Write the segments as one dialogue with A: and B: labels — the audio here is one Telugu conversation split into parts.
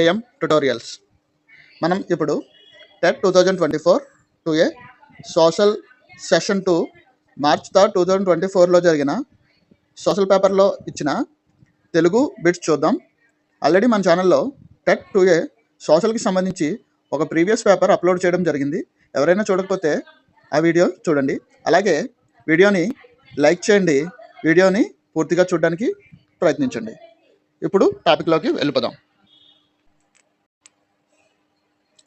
A: ఏఎం ట్యుటోరియల్స్ మనం ఇప్పుడు TET two thousand twenty four two A social session two March third two thousand twenty ఫోర్లో జరిగిన సోషల్ పేపర్లో ఇచ్చిన తెలుగు బిట్స్ చూద్దాం. ఆల్రెడీ మన ఛానల్లో టెట్ టూ ఏ సోషల్కి సంబంధించి ఒక ప్రీవియస్ పేపర్ అప్లోడ్ చేయడం జరిగింది. ఎవరైనా చూడకపోతే ఆ వీడియో చూడండి. అలాగే వీడియోని లైక్ చేయండి. వీడియోని పూర్తిగా చూడడానికి ప్రయత్నించండి. ఇప్పుడు టాపిక్లోకి వెళ్ళిపోదాం.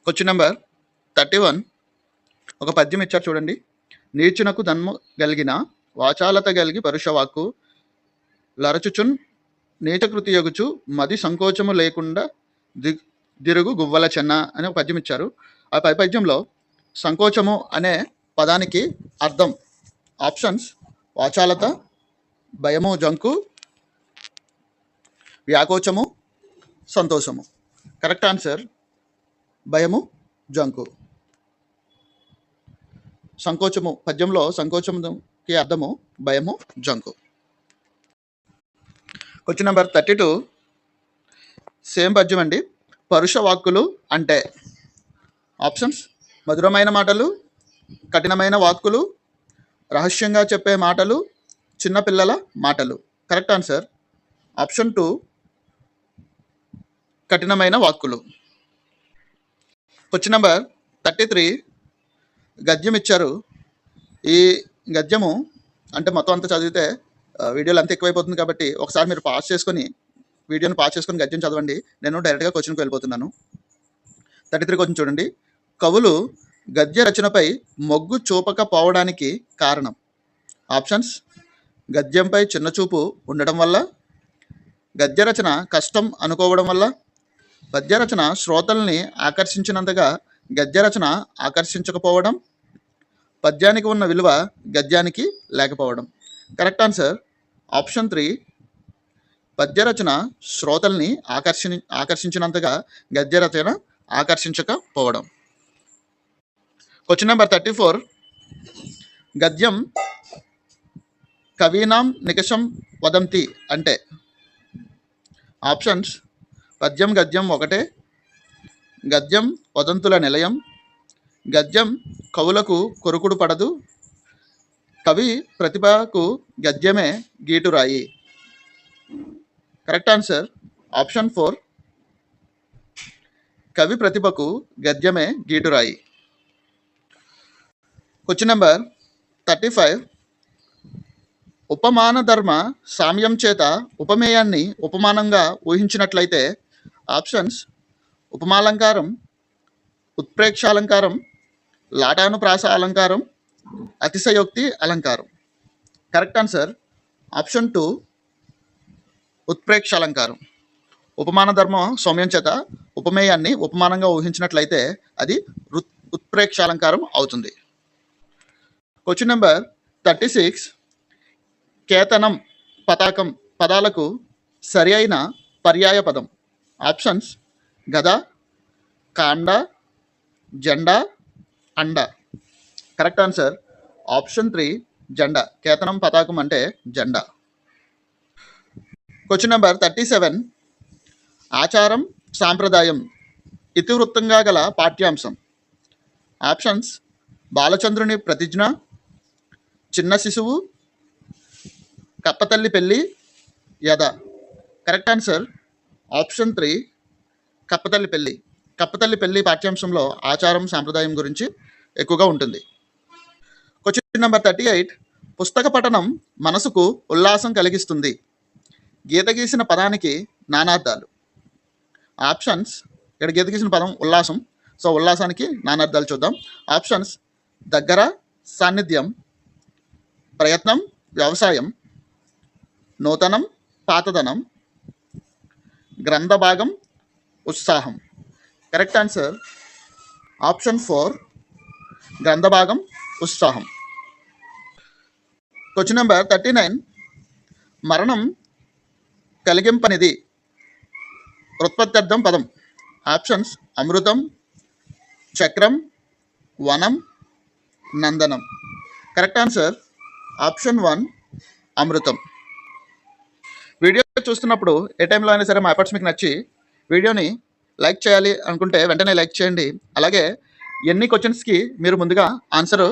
A: క్వశ్చన్ నెంబర్ థర్టీ వన్ ఒక పద్యం ఇచ్చారు చూడండి. నీచునకు ధన్మ కలిగిన వాచాలత కలిగి పరుషవాక్కు లరచుచున్ నీచకృతి యొగుచు మది సంకోచము లేకుండా ది దిరుగు గువ్వల చెన్న అనే ఒక పద్యం ఇచ్చారు. ఆ పై పద్యంలో సంకోచము అనే పదానికి అర్థం ఆప్షన్స్ వాచాలత భయము జంకు వ్యాకోచము సంతోషము. కరెక్ట్ ఆన్సర్ భయము జంకు. సంకోచము పద్యంలో సంకోచముకి అర్థము భయము జంకు. Question number thirty two same పద్యం అండి. పరుష వాక్కులు అంటే. ఆప్షన్స్ మధురమైన మాటలు కఠినమైన వాక్కులు రహస్యంగా చెప్పే మాటలు చిన్నపిల్లల మాటలు. కరెక్ట్ ఆన్సర్ ఆప్షన్ టూ కఠినమైన వాక్కులు. Question number thirty three. గద్యం ఇచ్చారు. ఈ గద్యము అంటే మొత్తం అంతా చదివితే వీడియోలు అంత ఎక్కువైపోతుంది కాబట్టి ఒకసారి మీరు పాస్ చేసుకొని వీడియోని పాస్ చేసుకొని గద్యం చదవండి. నేను డైరెక్ట్గా క్వశ్చన్కి వెళ్ళిపోతున్నాను. థర్టీ త్రీ క్వశ్చన్ చూడండి. కవులు గద్య రచనపై మొగ్గు చూపకపోవడానికి కారణం. ఆప్షన్స్. గద్యంపై చిన్న చూపు ఉండడం వల్ల గద్య రచన కష్టం అనుకోవడం వల్ల పద్య రచన శ్రోతల్ని ఆకర్షించినంతగా గద్యరచన ఆకర్షించకపోవడం పద్యానికి ఉన్న విలువ గద్యానికి లేకపోవడం. Correct answer. Option three. పద్య రచన శ్రోతల్ని ఆకర్షి ఆకర్షించినంతగా గద్యరచన ఆకర్షించకపోవడం. క్వశ్చన్ నెంబర్ థర్టీ ఫోర్ గద్యం కవీనాం నికషం వదంతి అంటే. ఆప్షన్స్. పద్యం గద్యం ఒకటే. గద్యం వదంతుల నిలయం. గద్యం కవులకు కొరుకుడు పడదు. కవి ప్రతిభకు గద్యమే గీటురాయి కరెక్ట్ ఆన్సర్ ఆప్షన్ ఫోర్. కవి ప్రతిభకు గద్యమే గీటురాయి క్వశ్చన్ నెంబర్ థర్టీ ఫైవ్. ఉపమాన ధర్మ సామ్యం చేత ఉపమేయాన్ని ఉపమానంగా ఊహించినట్లయితే ఆప్షన్స్. ఉపమాలంకారం ఉత్ప్రేక్షాలంకారం లాటానుప్రాస అలంకారం అతిశయోక్తి అలంకారం. Correct answer. ఆప్షన్ టూ ఉత్ప్రేక్ష అలంకారం ఉపమాన ధర్మం సౌమ్యం చేత ఉపమేయాన్ని ఉపమానంగా ఊహించినట్లయితే అది రుత్ ఉత్ప్రేక్ష అలంకారం అవుతుంది. Question number thirty six. కేతనం పతాకం పదాలకు సరి అయిన పర్యాయ పదం. ఆప్షన్స్. గద కాండ జెండా అండ. Correct answer. ఆప్షన్ త్రీ జెండా. కేతనం పతాకం అంటే జెండా. Question number thirty seven. ఆచారం సాంప్రదాయం ఇతివృత్తంగా గల పాఠ్యాంశం. ఆప్షన్స్. బాలచంద్రుని ప్రతిజ్ఞ చిన్న శిశువు కప్పతల్లి పెళ్ళి యద కరెక్ట్ ఆన్సర్. ఆప్షన్ త్రీ కప్పతల్లి పెళ్ళి. కప్పతల్లి పెళ్ళి పాఠ్యాంశంలో ఆచారం సాంప్రదాయం గురించి ఎక్కువగా ఉంటుంది. క్వశ్చన్ నెంబర్ థర్టీ ఎయిట్ పుస్తక పఠనం మనసుకు ఉల్లాసం కలిగిస్తుంది. గీత గీసిన పదానికి నానార్థాలు. ఆప్షన్స్ ఇక్కడ గీత గీసిన పదం ఉల్లాసం. సో ఉల్లాసానికి నానార్థాలు చూద్దాం. ఆప్షన్స్ దగ్గర సాన్నిధ్యం ప్రయత్నం వ్యవసాయం నూతనం పాతదనం గ్రంథ భాగం ఉత్సాహం. కరెక్ట్ ఆన్సర్ ఆప్షన్ ఫోర్ గ్రంథ భాగం ఉత్సాహం. క్వశ్చన్ నెంబర్ థర్టీ నైన్ మరణం కలిగింపనిది. ఉత్పత్త్యర్థం పదం. ఆప్షన్స్ అమృతం చక్రం వనం నందనం. కరెక్ట్ ఆన్సర్ ఆప్షన్ వన్ అమృతం. వీడియో చూస్తున్నప్పుడు ఏ టైంలో అయినా సరే మా ఎఫర్ట్స్ మీకు నచ్చి వీడియోని లైక్ చేయాలి అనుకుంటే వెంటనే లైక్ చేయండి. అలాగే ఎన్ని క్వశ్చన్స్కి మీరు ముందుగా ఆన్సర్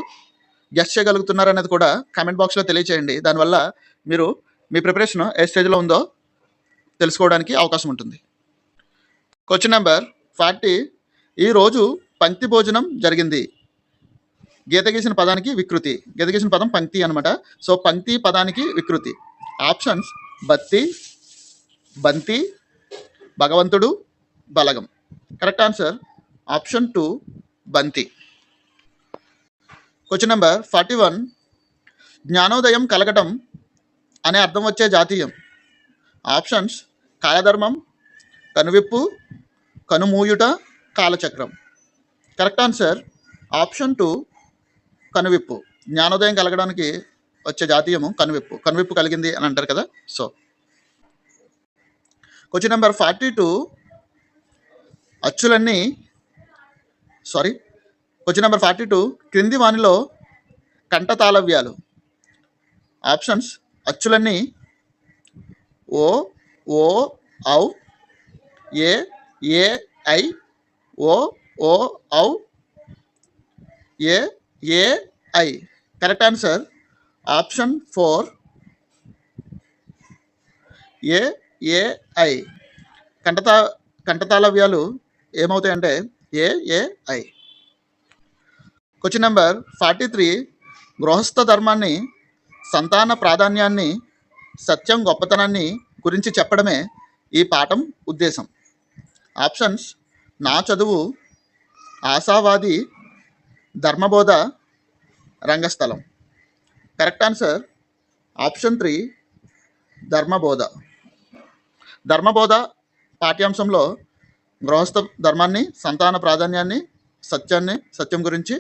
A: గెస్ట్ చేయగలుగుతున్నారు అనేది కూడా కామెంట్ బాక్స్లో తెలియచేయండి. దానివల్ల మీరు మీ ప్రిపరేషన్ ఏ స్టేజ్లో ఉందో తెలుసుకోవడానికి అవకాశం ఉంటుంది. క్వశ్చన్ నెంబర్ ఫార్టీ ఈరోజు పంక్తి భోజనం జరిగింది. గీత గీసిన పదానికి వికృతి. గీత గీసిన పదం పంక్తి అనమాట సో పంక్తి పదానికి వికృతి. ఆప్షన్స్ బత్తి బంతి భగవంతుడు బలగం. కరెక్ట్ ఆన్సర్ ఆప్షన్ టూ బంతి. క్వశ్చన్ నెంబర్ ఫార్టీ వన్ జ్ఞానోదయం కలగటం అనే అర్థం వచ్చే జాతీయం. ఆప్షన్స్ కాలధర్మం కనువిప్పు కనుమూయుట కాలచక్రం. కరెక్ట్ ఆన్సర్ ఆప్షన్ టూ కనువిప్పు. జ్ఞానోదయం కలగడానికి వచ్చే జాతీయము కనువిప్పు. కనువిప్పు కలిగింది అని అంటారు కదా? So question number forty two అచ్చులన్నీ sorry question number forty two క్రింది వానిలో కంఠతాళవ్యాలు. ఆప్షన్స్ అచ్చులన్నీ ఓ ఓ ఔ ఏ ఏ ఐ ఓ ఓ ఔ ఏ ఏ ఐ. కరెక్ట్ ఆన్సర్ ఆప్షన్ ఫోర్ ఏ ఏఐ కంటతా కంటతాళవ్యాలు ఏమవుతాయంటే ఏఏఐ క్వశ్చన్ నెంబర్ ఫార్టీ త్రీ గృహస్థ ధర్మాన్ని సంతాన ప్రాధాన్యాన్ని సత్యం గొప్పతనాన్ని గురించి చెప్పడమే ఈ పాఠం ఉద్దేశం. ఆప్షన్స్ నా చదువు ఆశావాది ధర్మబోధ రంగస్థలం. కరెక్ట్ ఆన్సర్ ఆప్షన్ త్రీ ధర్మబోధ. ధర్మబోధ పాఠ్యాంశంలో గృహస్థ ధర్మాన్ని సంతాన ప్రాధాన్యాన్ని సత్యాన్ని సత్యం గురించి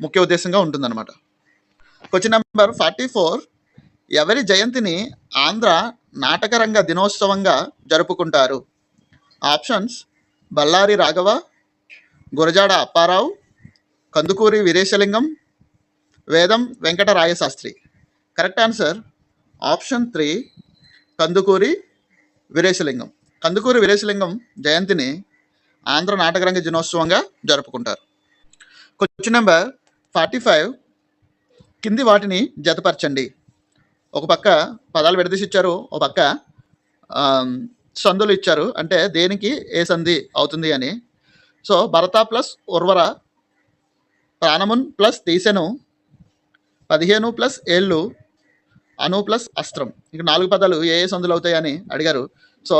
A: ముఖ్య ఉద్దేశంగా ఉంటుందన్నమాట. క్వశ్చన్ నెంబర్ ఫార్టీ ఫోర్ ఎవరి జయంతిని ఆంధ్ర నాటకరంగ దినోత్సవంగా జరుపుకుంటారు? Options Bellary Raghava Gurajada Apparao Kandukuri Veeresalingam Vedam Venkataraya Sastri correct answer option three Kandukuri Veeresalingam. Kandukuri Veeresalingam జయంతిని ఆంధ్ర నాటకరంగ దినోత్సవంగా జరుపుకుంటారు. Question number forty five. కింది వాటిని జతపరచండి. ఒక పక్క పదాలు విడదీసి ఇచ్చారు ఒక పక్క సందులు ఇచ్చారు. అంటే దేనికి ఏ సంధి అవుతుంది అని. సో భరత ప్లస్ ఉర్వర ప్రాణమున్ ప్లస్ తీసెను పదిహేను ప్లస్ ఏళ్ళు అణు ప్లస్ అస్త్రం. ఇక నాలుగు పదాలు ఏ ఏ సందులు అవుతాయని అడిగారు. సో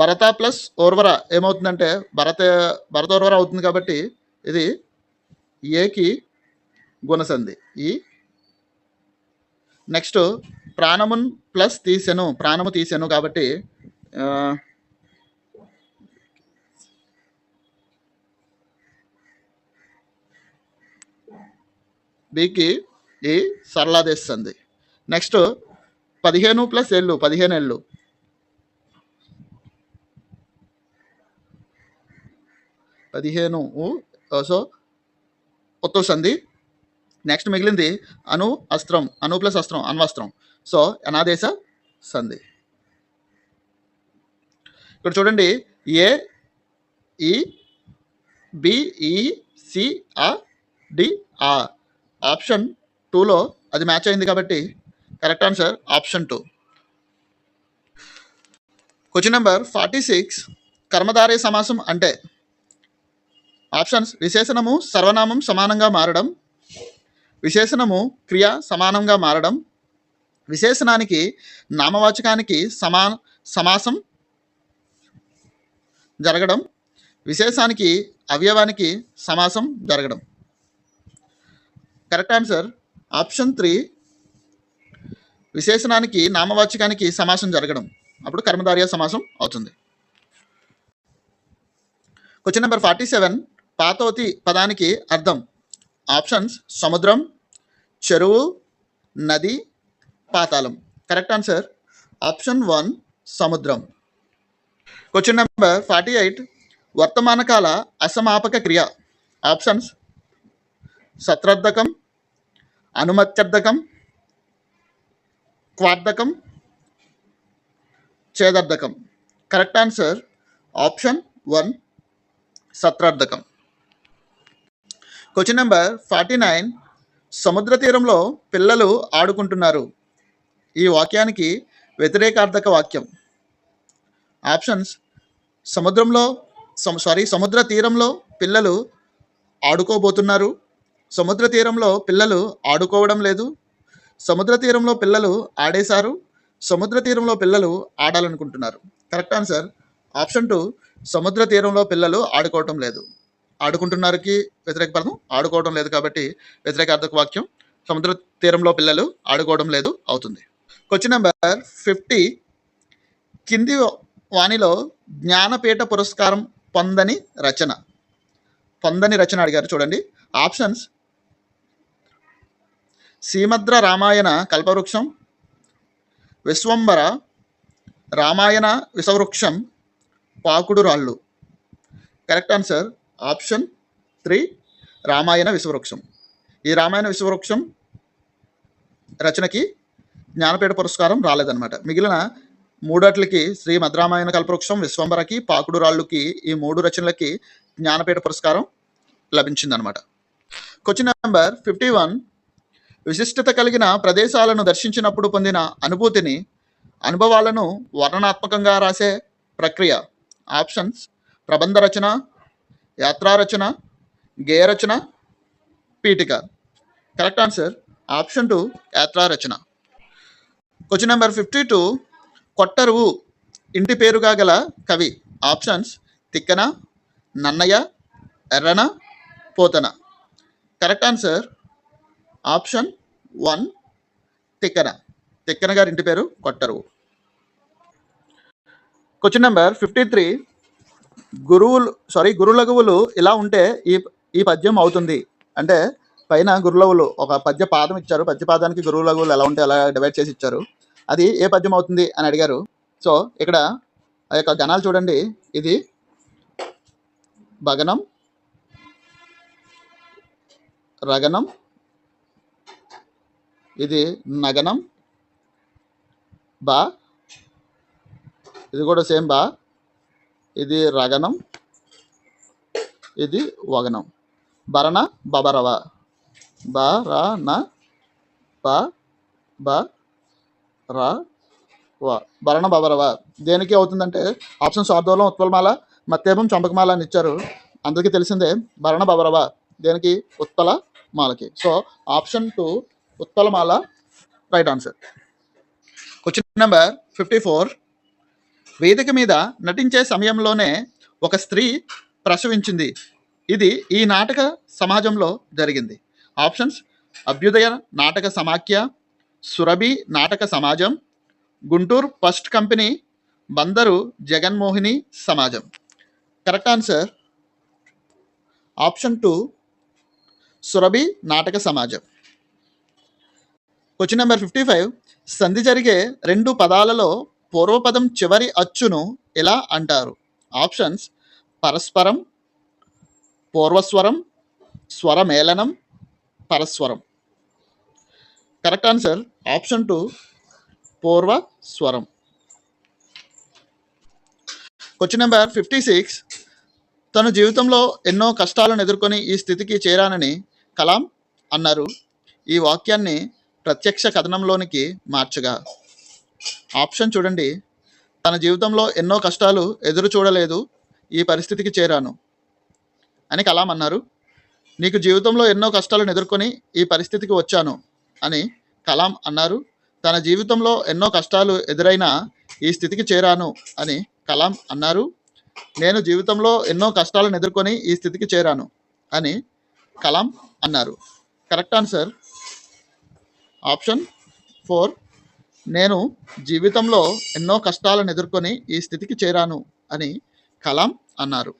A: భరత ప్లస్ ఓర్వర ఏమవుతుందంటే భరత భరత ఓర్వర అవుతుంది కాబట్టి ఇది ఏకి గుణసంధి. ఈ నెక్స్ట్ ప్రాణమున్ ప్లస్ తీసెను ప్రాణము తీసెను కాబట్టి బికి ఈ సరళ సంధి నెక్స్ట్ పదిహేను ప్లస్ ఏళ్ళు పదిహేను ఏళ్ళు పదిహేను సో ఉత్తవ సంధి నెక్స్ట్ మిగిలింది అను అస్త్రం అను ప్లస్ అస్త్రం అణ్వస్త్రం. సో అనాదేశ సంధి. ఇక్కడ చూడండి ఏ ఈ బి ఈ సి ఆ డి ఆ. ఆప్షన్ టూలో అది మ్యాచ్ అయింది కాబట్టి correct answer option two. Question number forty six కర్మధారయ సమాసం అంటే ఆప్షన్స్ విశేషణము సర్వనామం సమానంగా మారడం విశేషణము క్రియ సమానంగా మారడం విశేషణానికి నామవాచకానికి సమా సమాసం జరగడం విశేషానికి అవయవానికి సమాసం జరగడం. Correct answer. ఆప్షన్ త్రీ విశేషణానికి నామవాచకానికి సమాసం జరగడం. అప్పుడు కర్మధార్య సమాసం అవుతుంది. క్వశ్చన్ నెంబర్ ఫార్టీ సెవెన్ పాతోతి పదానికి అర్థం. ఆప్షన్స్ సముద్రం చెరువు నది పాతాళం. Correct answer. ఆప్షన్ వన్ సముద్రం. క్వశ్చన్ నెంబర్ ఫార్టీ ఎయిట్ వర్తమాన కాల అసమాపక క్రియ. ఆప్షన్స్ సత్రర్థకం అనుమత్యర్థకం క్వార్థకం ఛేదర్థకం. కరెక్ట్ ఆన్సర్ ఆప్షన్ వన్ సత్రార్థకం. క్వశ్చన్ నెంబర్ ఫార్టీ నైన్ సముద్ర తీరంలో పిల్లలు ఆడుకుంటున్నారు. ఈ వాక్యానికి వ్యతిరేకార్థక వాక్యం. ఆప్షన్స్ సముద్రంలో సారీ సముద్ర తీరంలో పిల్లలు ఆడుకోబోతున్నారు. సముద్ర తీరంలో పిల్లలు ఆడుకోవడం లేదు. సముద్ర తీరంలో పిల్లలు ఆడేశారు. సముద్ర తీరంలో పిల్లలు ఆడాలనుకుంటున్నారు. Correct answer. ఆప్షన్ టూ సముద్ర తీరంలో పిల్లలు ఆడుకోవటం లేదు. ఆడుకుంటున్నారుకి వ్యతిరేక పదం. ఆడుకోవడం లేదు కాబట్టి వ్యతిరేకార్థక వాక్యం. సముద్ర తీరంలో పిల్లలు ఆడుకోవడం లేదు అవుతుంది. క్వశ్చన్ నెంబర్ ఫిఫ్టీ కింది వాణిలో జ్ఞానపీఠ పురస్కారం పొందని రచన. పొందని రచన అడిగారు చూడండి. ఆప్షన్స్ సీమద్ర రామాయణ కల్పవృక్షం Vishwambhara Ramayana Vishavruksham Pakudu Rallu. Correct answer option three Ramayana Vishwavruksham ఈ రామాయణ విశ్వవృక్షం రచనకి జ్ఞానపీఠ పురస్కారం రాలేదన్నమాట. మిగిలిన మూడట్లకి శ్రీ మద్రామాయణ కల్పవృక్షం విశ్వంబరకి పాకుడు రాళ్ళుకి ఈ మూడు రచనలకి జ్ఞానపీఠ పురస్కారం లభించిందనమాట క్వశ్చన్ నెంబర్ ఫిఫ్టీ వన్ విశిష్టత కలిగిన ప్రదేశాలను దర్శించినప్పుడు పొందిన అనుభూతిని అనుభవాలను వర్ణనాత్మకంగా రాసే ప్రక్రియ. ఆప్షన్స్ ప్రబంధ రచన యాత్రారచన రచన గేయ రచన పీఠిక. కరెక్ట్ ఆన్సర్ ఆప్షన్ టూ యాత్రా రచన. క్వశ్చన్ నెంబర్ ఫిఫ్టీ టూ కొట్టరువు ఇంటి పేరుగా గల కవి. Options Tikkana Nannaya Errana Potana. Correct answer option one Tikkana. Tikkana గారి ఇంటి పేరు కొట్టరు. క్వశ్చన్ నెంబర్ ఫిఫ్టీ త్రీ గురువులు సారీ గురులగువులు ఇలా ఉంటే ఈ ఈ పద్యం అవుతుంది. అంటే పైన గురులవులు ఒక పద్య పాదం ఇచ్చారు. పద్యపాదానికి గురువులఘువులు గురువులగువులు ఎలా ఉంటే అలా డివైడ్ చేసి ఇచ్చారు. అది ఏ పద్యం అవుతుంది అని అడిగారు. సో ఇక్కడ ఆ యొక్క గణాలు చూడండి. ఇది భగనం రగనం ఇది నగనం. బా. ఇది కూడా సేమ్ బా. ఇది రగనం. ఇది వగనం. భరణ బబరవ. బా ర న బ బ ర వ. భరణ బబరవ. దేనికి అవుతుందంటే ఆప్షన్ శార్దూలం ఉత్పలమాల మత్తేపం చంపకమాల అని ఇచ్చారు. అందరికీ తెలిసిందే భరణ బబరవ. దేనికి? ఉత్పల మాలకి. So option two ఉత్తలమాల. Right answer question number fifty four వేదిక మీద నటించే సమయంలోనే ఒక స్త్రీ ప్రసవించింది. ఇది ఈ నాటక సమాజంలో జరిగింది. ఆప్షన్స్ అభ్యుదయ నాటక సమాఖ్య సురభి నాటక సమాజం గుంటూరు ఫస్ట్ కంపెనీ బందరు జగన్మోహిని సమాజం. Correct answer option two Surabhi నాటక సమాజం. క్వశ్చన్ నెంబర్ ఫిఫ్టీ ఫైవ్ సంధి జరిగే రెండు పదాలలో పూర్వపదం చివరి అచ్చును ఎలా అంటారు? ఆప్షన్స్ పరస్పరం పూర్వస్వరం స్వరమేళనం పరస్వరం. కరెక్ట్ ఆన్సర్ ఆప్షన్ టూ పూర్వ స్వరం క్వశ్చన్ నెంబర్ ఫిఫ్టీ సిక్స్ తన జీవితంలో ఎన్నో కష్టాలను ఎదుర్కొని ఈ స్థితికి చేరానని కలాం అన్నారు. ఈ వాక్యాన్ని ప్రత్యక్ష కథనంలోనికి మార్చగా. ఆప్షన్ చూడండి. తన జీవితంలో ఎన్నో కష్టాలు ఎదురు చూడలేదు ఈ పరిస్థితికి చేరాను అని కలాం అన్నారు నీకు జీవితంలో ఎన్నో కష్టాలను ఎదుర్కొని ఈ పరిస్థితికి వచ్చాను అని కలాం అన్నారు. తన జీవితంలో ఎన్నో కష్టాలు ఎదురైనా ఈ స్థితికి చేరాను అని కలాం అన్నారు. నేను జీవితంలో ఎన్నో కష్టాలను ఎదుర్కొని ఈ స్థితికి చేరాను అని కలాం అన్నారు. Correct answer option four. నేను జీవితంలో ఎన్నో కష్టాలను ఎదుర్కొని ఈ స్థితికి చేరాను అని కలాం అన్నారు.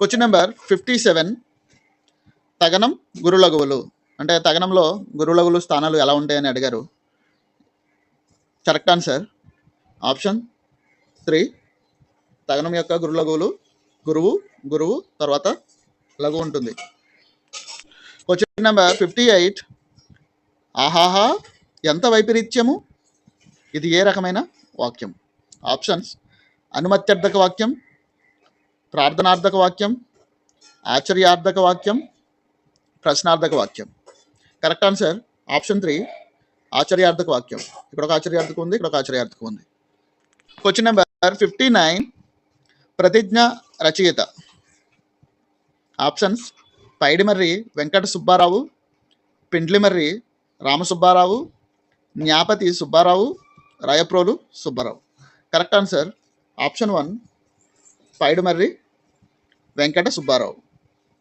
A: క్వశ్చన్ నెంబర్ ఫిఫ్టీ సెవెన్ తగనం గురులగువులు. అంటే తగనంలో గురులగులు స్థానాలు ఎలా ఉంటాయని అడిగారు. కరెక్ట్ ఆన్సర్ ఆప్షన్ త్రీ తగనం యొక్క గురులగువులు గురువు గురువు తర్వాత లఘు ఉంటుంది. క్వశ్చన్ నెంబర్ ఫిఫ్టీ ఎయిట్ ఆహాహా ఎంత వైపరీత్యము? ఇది ఏ రకమైన వాక్యం? ఆప్షన్స్. అనుమత్యర్థక వాక్యం ప్రార్థనార్థక వాక్యం ఆశ్చర్యార్థక వాక్యం ప్రశ్నార్థక వాక్యం. కరెక్ట్ ఆన్సర్ ఆప్షన్ త్రీ ఆశ్చర్యార్థక వాక్యం. ఇక్కడ ఒక ఆశ్చర్యార్థకం ఉంది ఇక్కడ ఒక ఆశ్చర్యార్థకం ఉంది. క్వశ్చన్ నెంబర్ ఫిఫ్టీ నైన్ ప్రతిజ్ఞ రచయిత. Options Paidimarri Venkata Subbarao Pindlimarri Ramasubbarao Gnapati Subbarao Rayaprolu Subbarao. Correct answer option one Paidimarri Venkata Subbarao.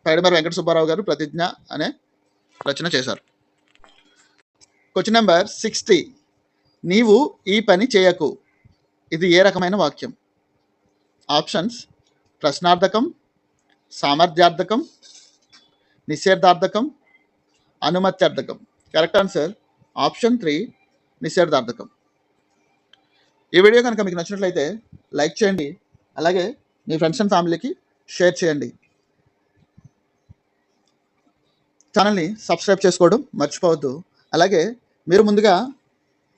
A: Paidimarri Venkata Subbarao గారు ప్రతిజ్ఞ అనే రచన చేశారు. క్వశ్చన్ నెంబర్ సిక్స్టీ నీవు ఈ పని చేయకు. ఇది ఏ రకమైన వాక్యం? ఆప్షన్స్ ప్రశ్నార్థకం సామర్థ్యార్థకం నిషేధార్థకం అనుమత్యార్థకం. కరెక్ట్ ఆన్సర్ ఆప్షన్ త్రీ నిషేధార్థకం ఈ వీడియో కనుక మీకు నచ్చినట్లయితే లైక్ చేయండి. అలాగే మీ ఫ్రెండ్స్ అండ్ ఫ్యామిలీకి షేర్ చేయండి. ఛానల్ని సబ్స్క్రైబ్ చేసుకోవడం మర్చిపోవద్దు. అలాగే మీరు ముందుగా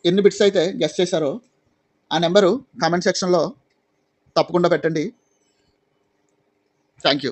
A: ఎన్ని బిట్స్ అయితే గెస్ట్ చేశారో ఆ నెంబరు కామెంట్ సెక్షన్లో తప్పకుండా పెట్టండి. Thank you